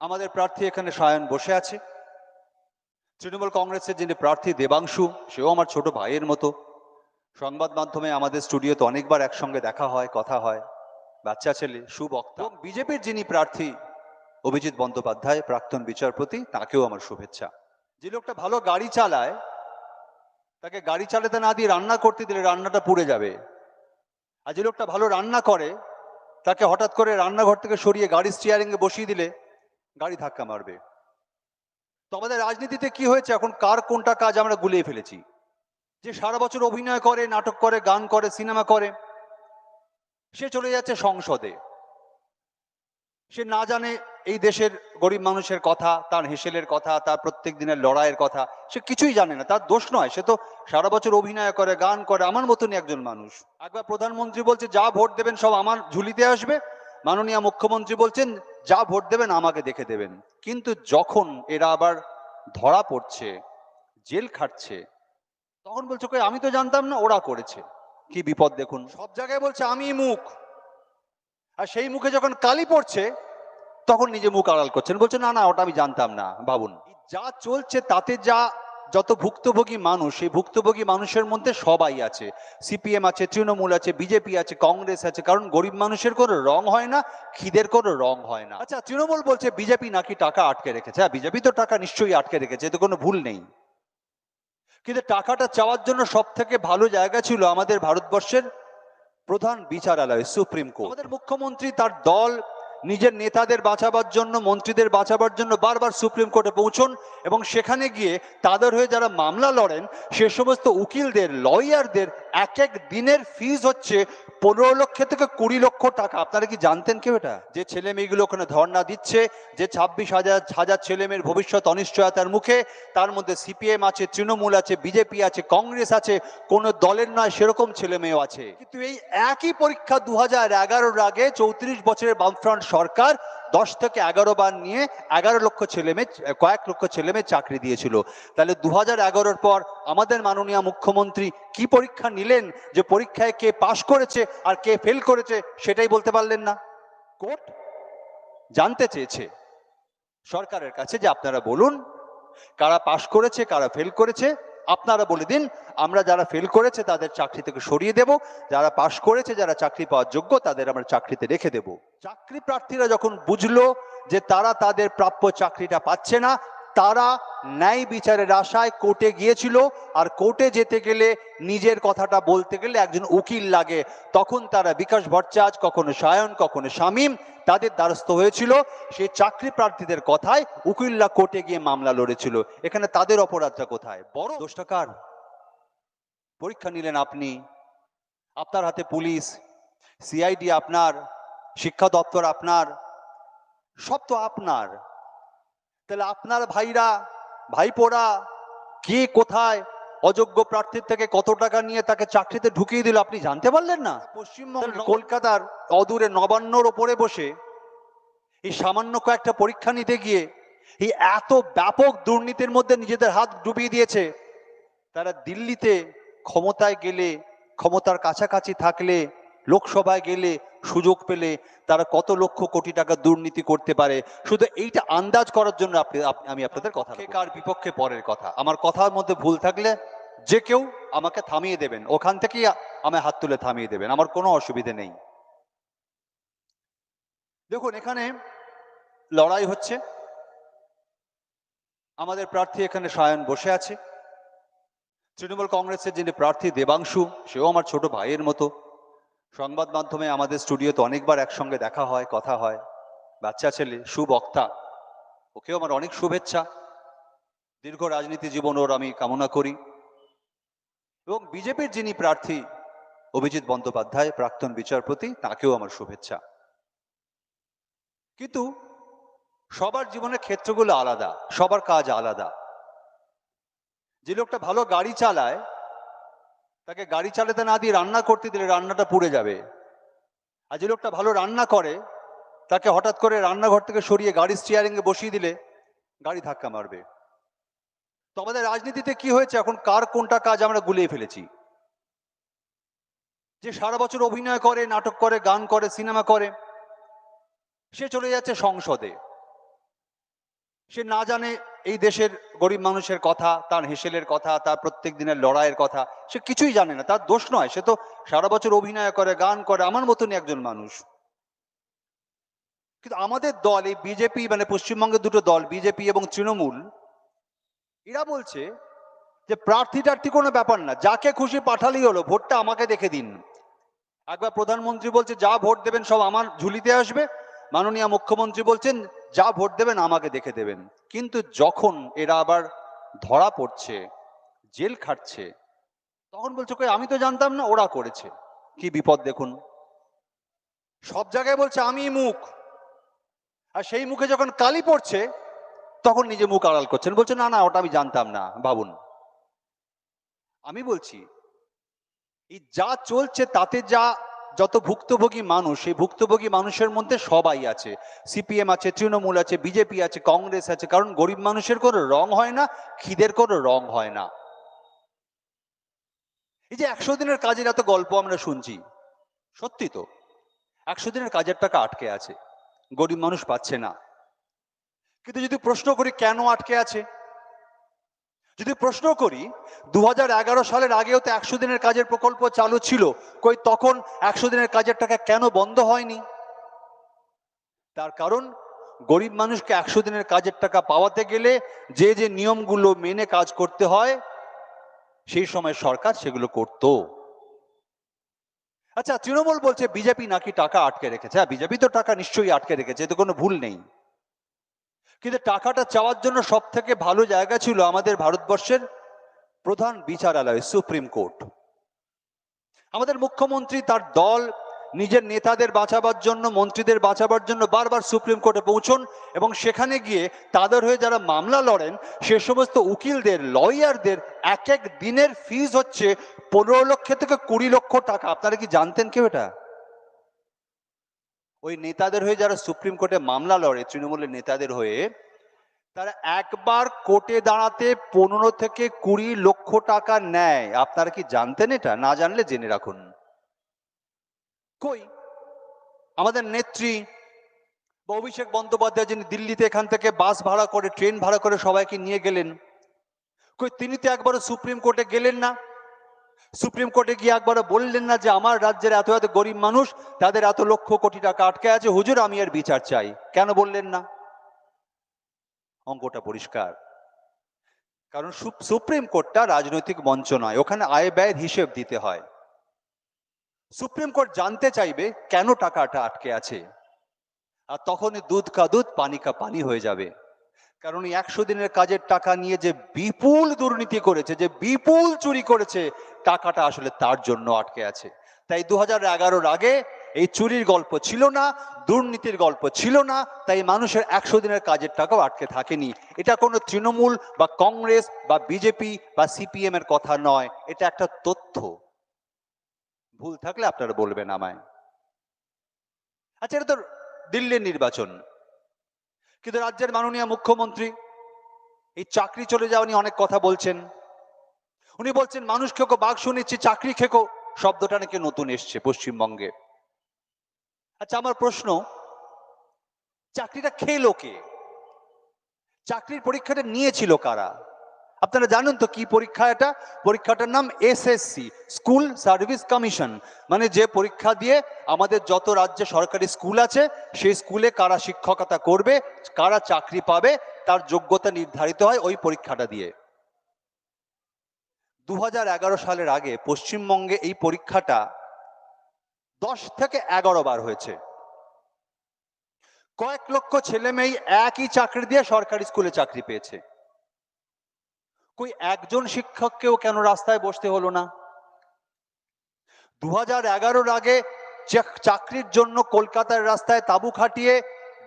আমাদের প্রার্থী এখানে সায়ন বসে আছে। তৃণমূল কংগ্রেসের যিনি প্রার্থী দেবাংশু, সেও আমার ছোট ভাইয়ের মতো। সংবাদ মাধ্যমে আমাদের স্টুডিওতে অনেকবার একসঙ্গে দেখা হয়, কথা হয়। বাচ্চা ছেলে, সুবক্তা। এবং বিজেপির যিনি প্রার্থী, অভিজিৎ বন্দ্যোপাধ্যায়, প্রাক্তন বিচারপতি, তাকেও আমার শুভেচ্ছা। যে লোকটা ভালো গাড়ি চালায়, তাকে গাড়ি চালাতে না দিয়ে রান্না করতে দিলে রান্নাটা পুড়ে যাবে। আর যে লোকটা ভালো রান্না করে, তাকে হঠাৎ করে রান্নাঘর থেকে সরিয়ে গাড়ি স্টিয়ারিং এ বসিয়ে দিলে গাড়ি ধাক্কা মারবে। তো আমাদের রাজনীতিতে কি হয়েছে? এখন কার কোনটা কাজ আমরা গুলিয়ে ফেলেছি? যে সারা বছর অভিনয় করে, নাটক করে, গান করে, সিনেমা করে, সে চলে যাচ্ছে সংসদে। সে না জানে এই দেশের গরিব মানুষের কথা, তার হেসেলের কথা, তার প্রত্যেক দিনের লড়াইয়ের কথা, সে কিছুই জানে না। তার দোষ নয়, সে তো সারা বছর অভিনয় করে, গান করে, আমার মতনই একজন মানুষ। একবার প্রধানমন্ত্রী বলছে, যা ভোট দেবেন সব আমার ঝুলিতে আসবে মাননীয় মুখ্যমন্ত্রী বলছেন, যা ভোট দেবেন আমাকে দেখে দেবেন। কিন্তু যখন এরা আবার ধরা পড়ছে, জেল খাটছে, তখন বলছে, কই, আমি তো জানতাম না, ওরা করেছে। কি বিপদ দেখুন। সব জায়গায় বলছে, আমি মুখ। আর সেই মুখে যখন কালি পড়ছে, তখন নিজে মুখ আড়াল করছেন। বলছে, না না, ওটা আমি জানতাম না, ভাবুন। যা চলছে, তাতে যা যত ভুক্তভোগী মানুষ, সেই ভুক্তভোগী মানুষের মধ্যে সবাই আছে। সিপিএম আছে, তৃণমূল আছে, বিজেপি আছে, কংগ্রেস আছে, কারণ গরিব মানুষের কোনো রং হয় না, খিদের কোনো রং হয় না। আচ্ছা তৃণমূল বলছে বিজেপি নাকি টাকা আটকে রেখেছে? হ্যাঁ বিজেপি তো টাকা নিশ্চয়ই আটকে রেখেছে, এতে কোনো ভুল নেই। কিন্তু টাকাটা চাওয়ার জন্য সব থেকে ভালো জায়গা ছিল আমাদের ভারতবর্ষের প্রধান বিচারালয়, সুপ্রিম কোর্ট। আমাদের মুখ্যমন্ত্রী তার দল নিজের নেতাদের বাঁচাবার জন্য, মন্ত্রীদের বাঁচাবার জন্য বারবার সুপ্রিম কোর্টে পৌঁছন এবং সেখানে গিয়ে তাদের হয়ে যারা মামলা লড়েন, সে সমস্ত উকিলদের, লয়ারদের এক এক দিনের ফিজ হচ্ছে পনেরো লক্ষ থেকে কুড়ি লক্ষ টাকা। আপনারা কি জানতেন কেউ এটা? যে ছেলে মেয়েগুলো ওখানে ধর্ণা দিচ্ছে, যে ছাব্বিশ হাজার হাজার ছেলে মেয়ের ভবিষ্যৎ অনিশ্চয়তার মুখে, তার মধ্যে সিপিএম আছে, তৃণমূল আছে বিজেপি আছে, কংগ্রেস আছে, কোন দলের নয়, সেরকম ছেলে মেয়েও আছে। কিন্তু এই একই পরীক্ষা দু হাজার এগারোর আগে চৌত্রিশ বছরের বামফ্রন্ট সরকার দশ থেকে এগারো বার নিয়ে এগারো লক্ষ ছেলে মেয়ে, কয়েক লক্ষ ছেলে মেয়ে চাকরি দিয়েছিল। তাহলে দু হাজার এগারোর পর আমাদের মাননীয় মুখ্যমন্ত্রী কি পরীক্ষা নিলেন যে পরীক্ষায় কে পাশ করেছে আর কে ফেল করেছে সেটাই বলতে পারলেন না। কোর্ট জানতে চেয়েছে সরকারের কাছে যে আপনারা বলুন, কারা পাশ করেছে, কারা ফেল করেছে আপনারা বলে দিন, আমরা যারা ফেল করেছে তাদের চাকরি থেকে সরিয়ে দেব, যারা পাশ করেছে, যারা চাকরি পাওয়ার যোগ্য, তাদের আমরা চাকরিতে রেখে দেব। চাকরি প্রার্থীরা যখন বুঝলো যে তারা তাদের প্রাপ্য চাকরিটা পাচ্ছে না তারা ন্যায় বিচারের আশায় কোর্টে গিয়েছিল, আর কোর্টে যেতে গেলে নিজের কথাটা বলতে গেলে একজন উকিল লাগে। তখন তারা বিকাশ ভট্টাচার্য, কখনো সায়ন, কখনো শামীম, তাদের দ্বারস্থ হয়েছিল। সেই চাকরি প্রার্থীদের কথায় উকিলরা কোর্টে গিয়ে মামলা লড়েছিল। এখানে তাদের অপরাধটা কোথায়? বড় দোষটা কার? পরীক্ষা নিলেন আপনি। আপনার হাতে পুলিশ, সিআইডি আপনার, শিক্ষা দপ্তর আপনার, সব তো আপনার। তাহলে আপনার ভাইরা ভাইপোরা কে কোথায় অযোগ্য প্রার্থীর থেকে কত টাকা নিয়ে তাকে চাকরিতে ঢুকিয়ে দিল আপনি জানতে পারলেন না? পশ্চিমবঙ্গ কলকাতার অদূরে নবান্নর ওপরে বসে এই সামান্য কয়েকটা পরীক্ষা নিতে গিয়ে এই এত ব্যাপক দুর্নীতির মধ্যে নিজেদের হাত ডুবিয়ে দিয়েছে তারা দিল্লিতে ক্ষমতায় গেলে ক্ষমতার কাছাকাছি থাকলে লোকসভায় গেলে সুযোগ পেলে তারা কত লক্ষ কোটি টাকা দুর্নীতি করতে পারে? শুধু এইটা আন্দাজ করার জন্য আপনি আমি আপনাদের কথা। কার বিপক্ষে পরের কথা? আমার কথার মধ্যে ভুল থাকলে যে কেউ আমাকে থামিয়ে দেবেন। ওখান থেকেই আমায় হাত তুলে থামিয়ে দেবেন। আমার কোনো অসুবিধে নেই। দেখুন এখানে লড়াই হচ্ছে। আমাদের প্রার্থী এখানে সায়ন বসে আছে। তৃণমূল কংগ্রেসের যিনি প্রার্থী দেবাংশু সেও আমার ছোট ভাইয়ের মতো। সংবাদ মাধ্যমে আমাদের স্টুডিওতে অনেকবার একসঙ্গে দেখা হয়, কথা হয়। বাচ্চা ছেলে, সুবক্তা, ওকেও আমার অনেক শুভেচ্ছা। দীর্ঘ রাজনীতি জীবন ওর আমি কামনা করি। এবং বিজেপির যিনি প্রার্থী, অভিজিৎ বন্দ্যোপাধ্যায়, প্রাক্তন বিচারপতি, তাকেও আমার শুভেচ্ছা। কিন্তু সবার জীবনের ক্ষেত্রগুলো আলাদা, সবার কাজ আলাদা। যে লোকটা ভালো গাড়ি চালায় তাকে গাড়ি চালাতে না দিয়ে রান্না করতে দিলে রান্নাটা পুড়ে যাবে। আর যে লোকটা ভালো রান্না করে, তাকে হঠাৎ করে রান্নাঘর থেকে সরিয়ে গাড়ি স্টিয়ারিং এ বসিয়ে দিলে গাড়ি ধাক্কা মারবে। তো আমাদের রাজনীতিতে কি হয়েছে? এখন কার কোনটা কাজ আমরা গুলিয়ে ফেলেছি? যে সারা বছর অভিনয় করে, নাটক করে, গান করে, সিনেমা করে, সে চলে যাচ্ছে সংসদে। সে না জানে এই দেশের গরিব মানুষের কথা, তার হেসেলের কথা, তার প্রত্যেক দিনের লড়াইয়ের কথা, সে কিছুই জানে না, তার দোষ নয়। সে তো সারা বছর অভিনয় করে, গান করে, আমার মতনই একজন মানুষ। কিন্তু আমাদের দল, এই বিজেপি মানে পশ্চিমবঙ্গের দুটো দল, বিজেপি এবং তৃণমূল, এরা বলছে যে প্রার্থী টার্থী কোনো ব্যাপার না, যাকে খুশি পাঠালেই হলো, ভোটটা আমাকে দেখে দিন। একবার প্রধানমন্ত্রী বলছে, যা ভোট দেবেন সব আমার ঝুলিতে আসবে। মাননীয় মুখ্যমন্ত্রী বলছেন যা ভোট দেবেন আমাকে দেখে দেবেন। কিন্তু যখন এরা আবার ধরা পড়ছে, জেল খাটছে, তখন বলছে, কই, আমি তো জানতাম না, ওরা করেছে। কি বিপদ দেখুন। সব জায়গায় বলছে আমি মুখ। আর সেই মুখে যখন কালি পড়ছে, তখন নিজে মুখ আড়াল করছেন। বলছে, না না, ওটা আমি জানতাম না, ভাবুন। আমি বলছি, এই যা চলছে, তাতে যা যত ভুক্তভোগী মানুষ, সেই ভুক্তভোগী মানুষের মধ্যে সবাই আছে। সিপিএম আছে, তৃণমূল আছে, বিজেপি আছে, কংগ্রেস আছে, কারণ গরিব মানুষের কোনো রং হয় না, খিদের কোনো রং হয় না। এই যে একশো দিনের কাজের এত গল্প আমরা শুনছি, সত্যি তো? একশো দিনের কাজের টাকা আটকে আছে, গরিব মানুষ পাচ্ছে না। কিন্তু যদি প্রশ্ন করি, কেন আটকে আছে? যদি প্রশ্ন করি দু হাজার এগারো সালের আগেও তো একশো দিনের কাজের প্রকল্প চালু ছিল, কই তখন একশো দিনের কাজের টাকা কেন বন্ধ হয়নি? তার কারণ, গরিব মানুষকে একশো দিনের কাজের টাকা পাওয়াতে গেলে যে যে নিয়মগুলো মেনে কাজ করতে হয়, সেই সময় সরকার সেগুলো করত। আচ্ছা তৃণমূল বলছে, বিজেপি নাকি টাকা আটকে রেখেছে? হ্যাঁ বিজেপি তো টাকা নিশ্চয়ই আটকে রেখেছে এতে কোনো ভুল নেই। কিন্তু টাকাটা চাওয়ার জন্য সব থেকে ভালো জায়গা ছিল আমাদের ভারতবর্ষের প্রধান বিচারালয়, সুপ্রিম কোর্ট। আমাদের মুখ্যমন্ত্রী তার দল, নিজের নেতাদের বাঁচাবার জন্য, মন্ত্রীদের বাঁচাবার জন্য বারবার সুপ্রিম কোর্টে পৌঁছন এবং সেখানে গিয়ে তাদের হয়ে যারা মামলা লড়েন, সে সমস্ত উকিলদের, লয়ারদের এক এক দিনের ফিজ হচ্ছে পনেরো লক্ষ থেকে কুড়ি লক্ষ টাকা। আপনারা কি জানতেন কেউ এটা? ওই নেতাদের হয়ে যারা সুপ্রিম কোর্টে মামলা লড়ে, তৃণমূলের নেতাদের হয়ে, তারা একবার কোর্টে দাঁড়াতে পনেরো থেকে কুড়ি লক্ষ টাকা নেয়। আপনারা কি জানতেন এটা? না জানলে জেনে রাখুন। কই? আমাদের নেত্রী বা অভিষেক বন্দ্যোপাধ্যায় যিনি দিল্লিতে এখান থেকে বাস ভাড়া করে, ট্রেন ভাড়া করে সবাইকে নিয়ে গেলেন, কই তিনি তো একবারও সুপ্রিম কোর্টে গেলেন না? সুপ্রিম কোর্টে গিয়ে একবারও বললেন না যে আমার রাজ্যের এত এত গরিব মানুষ, তাদের এত লক্ষ কোটি টাকা আটকে আছে, হুজুর আমি এর বিচার চাই। কেন বললেন না? অঙ্কটা পরিষ্কার। কারণ সুপ্রিম কোর্টটা রাজনৈতিক মঞ্চ নয়, ওখানে আয় ব্যয়ের হিসেব দিতে হয়। সুপ্রিম কোর্ট জানতে চাইবে কেন টাকাটা আটকে আছে। আর তখনই দুধ কা দুধ, পানি কা পানি হয়ে যাবে। কারণ একশো দিনের কাজের টাকা নিয়ে যে বিপুল দুর্নীতি করেছে, যে বিপুল চুরি করেছে টাকাটা আসলে তার জন্য আটকে আছে। তাই দু হাজার আগে এই চুরির গল্প ছিল না, দুর্নীতির গল্প ছিল না, তাই মানুষের একশো দিনের কাজের টাকাও আটকে থাকেনি। এটা কোনো তৃণমূল বা কংগ্রেস বা বিজেপি বা সিপিএম এর কথা নয়, এটা একটা তথ্য। ভুল থাকলে আপনারা বলবেন আমায়। আচ্ছা এটা তো দিল্লির নির্বাচন। কিন্তু রাজ্যের মাননীয় মুখ্যমন্ত্রী এই চাকরি চলে যাওয়া নিয়ে অনেক কথা বলছেন। উনি বলছেন, মানুষ খেকো, বাঘ শুনেছি, চাকরি খেকো। শব্দটা নাকি নতুন এসছে পশ্চিমবঙ্গে। আচ্ছা আমার প্রশ্ন, চাকরিটা খেলো কে? চাকরির পরীক্ষাটা নিয়েছিল কারা? আপনারা জানেন তো কি পরীক্ষা এটা? পরীক্ষাটার নাম এসএসসি, স্কুল সার্ভিস কমিশন। মানে যে পরীক্ষা দিয়ে আমাদের যত রাজ্যে সরকারি স্কুল আছে, সেই স্কুলে কারা শিক্ষকতা করবে, কারা চাকরি পাবে, তার যোগ্যতা নির্ধারিত হয় ওই পরীক্ষাটা দিয়ে। দু হাজার এগারো সালের আগে পশ্চিমবঙ্গে এই পরীক্ষাটা দশ থেকে এগারো বার হয়েছে। কয়েক লক্ষ ছেলে মেয়ে একই চাকরি দিয়ে সরকারি স্কুলে চাকরি পেয়েছে। কই একজন শিক্ষককেও কেন রাস্তায় বসতে হলো না? দু হাজার আগে চাকরির জন্য কলকাতার রাস্তায় তাবু খাটিয়ে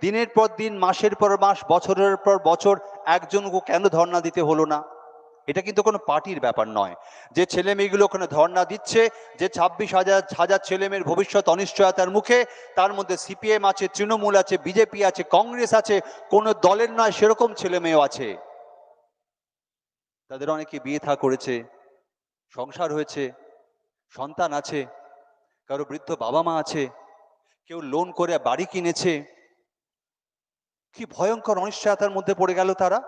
দিনের পর দিন, মাসের পর মাস, বছরের পর বছর একজনকে কেন ধর্ণা দিতে হলো না? এটা কিন্তু কোনো পার্টির ব্যাপার নয়। যে ছেলে মেয়েগুলো ওখানে ধর্ণা দিচ্ছে, যে ছাব্বিশ হাজার হাজার ছেলে মেয়ের ভবিষ্যৎ অনিশ্চয়তার মুখে, তার মধ্যে সিপিএম আছে, তৃণমূল আছে, বিজেপি আছে, কংগ্রেস আছে, কোনো দলের নয়, সেরকম ছেলে মেয়েও আছে। তাদের অনেকে বিয়ে থা করেছে, সংসার হয়েছে, সন্তান আছে, কারও বৃদ্ধ বাবা মা আছে, কেউ লোন করে বাড়ি কিনেছে। কি ভয়ঙ্কর অনিশ্চয়তার মধ্যে পড়ে গেল তারা?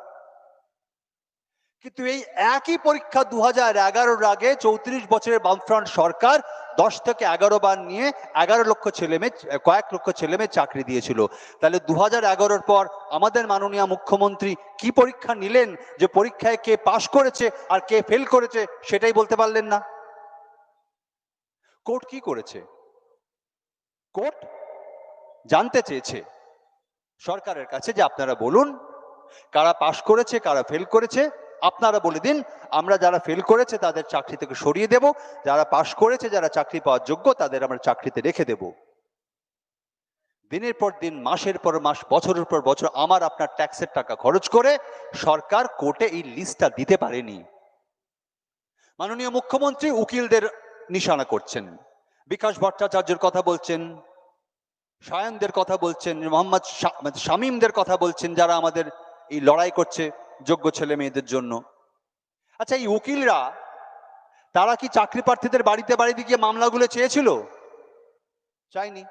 কিন্তু এই একই পরীক্ষা দু হাজার এগারোর আগে চৌত্রিশ বছরের বামফ্রন্ট সরকার দশ থেকে এগারো বার নিয়ে এগারো লক্ষ ছেলে মেয়ে, কয়েক লক্ষ ছেলে মেয়ে চাকরি দিয়েছিল। তাহলে দু হাজার এগারোর পর আমাদের মাননীয় মুখ্যমন্ত্রী কি পরীক্ষা নিলেন যে পরীক্ষায় কে পাশ করেছে আর কে ফেল করেছে সেটাই বলতে পারলেন না? কোর্ট কি করেছে? কোর্ট জানতে চেয়েছে সরকারের কাছে যে আপনারা বলুন, কারা পাশ করেছে, কারা ফেল করেছে আপনারা বলে দিন, আমরা যারা ফেল করেছে তাদের চাকরি থেকে সরিয়ে দেব, যারা পাশ করেছে, যারা চাকরি পাওয়ার যোগ্য, তাদের আমরা চাকরিতে রেখে দেব। দিনের পর দিন, মাসের পর মাস, বছরের পর বছর আমার আপনার ট্যাক্সের টাকা খরচ করে সরকার কোর্টে এই লিস্টটা দিতে পারেনি। মাননীয় মুখ্যমন্ত্রী উকিলদের নিশানা করছেন। বিকাশ ভট্টাচার্যের কথা বলছেন, সায়নদের কথা বলছেন, মোহাম্মদ মানে শামীমদের কথা বলছেন, যারা আমাদের এই লড়াই করছে। যোগ্য ছেলে মেয়েদের জন্য। আচ্ছা এই উকিলরা, তারা কি চাকরি প্রার্থীদের বাড়িতে বাড়িতে গিয়ে মামলাগুলো চেয়েছিল? চাইনি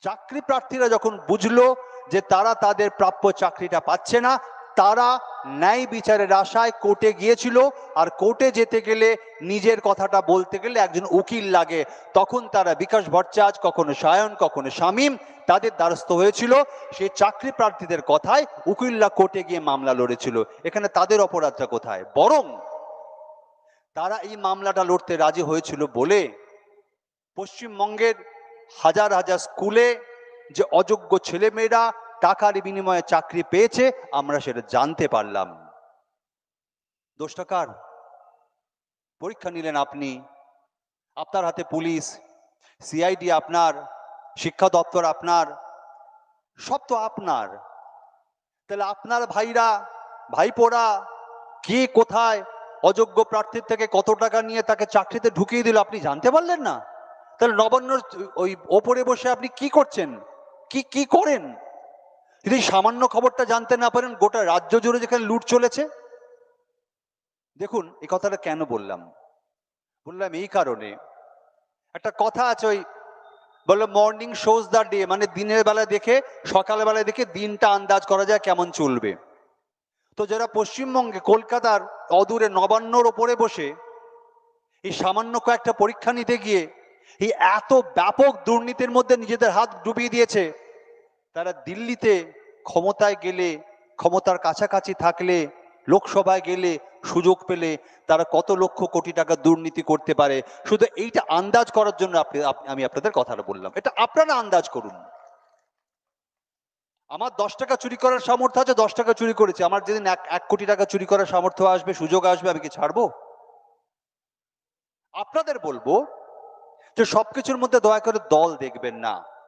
চাকরি প্রার্থীরা যখন বুঝলো যে তারা তাদের প্রাপ্য চাকরিটা পাচ্ছে না তারা ন্যায় বিচারের আশায় কোর্টে গিয়েছিল, আর কোর্টে যেতে গেলে নিজের কথাটা বলতে গেলে একজন উকিল লাগে। তখন তারা বিকাশ ভট্টাচার্য, কখনো সায়ন, কখনো শামীম, তাদের দ্বারস্থ হয়েছিল। সেই চাকরি প্রার্থীদের কথায় উকিলরা কোর্টে গিয়ে মামলা লড়েছিল। এখানে তাদের অপরাধটা কোথায়? বরং তারা এই মামলাটা লড়তে রাজি হয়েছিল বলে পশ্চিমবঙ্গের হাজার হাজার স্কুলে যে অযোগ্য ছেলেমেয়েরা টাকার বিনিময়ে চাকরি পেয়েছে, আমরা সেটা জানতে পারলাম। দোষটা কার? পরীক্ষা নিলেন আপনি। আপনার হাতে পুলিশ, সিআইডি আপনার, শিক্ষা দপ্তর আপনার, সব তো আপনার। তাহলে আপনার ভাইরা, ভাইপোরা কে কোথায়, অযোগ্য প্রার্থীর থেকে কত টাকা নিয়ে তাকে চাকরিতে ঢুকিয়ে দিল আপনি জানতে পারলেন না? তাহলে নবান্ন ওই ওপরে বসে আপনি কি করছেন? কি কি করেন? এই সামান্য খবরটা জানতে না পারেন, গোটা রাজ্য জুড়ে যেখানে লুট চলেছে, দেখুন, এই কথাটা কেন বললাম? বললাম এই কারণে। একটা কথা আছে ওই, বলল মর্নিং শোজ দ্য ডে মানে দিনের বেলা দেখে সকালবেলা দেখে দিনটা আন্দাজ করা যায় কেমন চলবে। তো যারা পশ্চিমবঙ্গে, কলকাতার অদূরে নবান্নর ওপরে বসে, এই সামান্য কয়েকটা পরীক্ষা নিতে গিয়ে, এই এত ব্যাপক দুর্নীতির মধ্যে নিজেদের হাত ডুবিয়ে দিয়েছে তারা দিল্লিতে ক্ষমতায় গেলে, ক্ষমতার কাছাকাছি থাকলে, লোকসভায় গেলে সুযোগ পেলে তারা কত লক্ষ কোটি টাকা দুর্নীতি করতে পারে। শুধু এইটা আন্দাজ করার জন্য আপনি আমি আপনাদের কথাটা বললাম। এটা আপনারা আন্দাজ করুন। আমার দশ টাকা চুরি করার সামর্থ্য আছে, দশ টাকা চুরি করেছে। আমার যেদিন এক এক কোটি টাকা চুরি করার সামর্থ্য আসবে, সুযোগ আসবে, আমি কি ছাড়বো? আপনাদের বলব যে সবকিছুর মধ্যে দয়া করে দল দেখবেন না।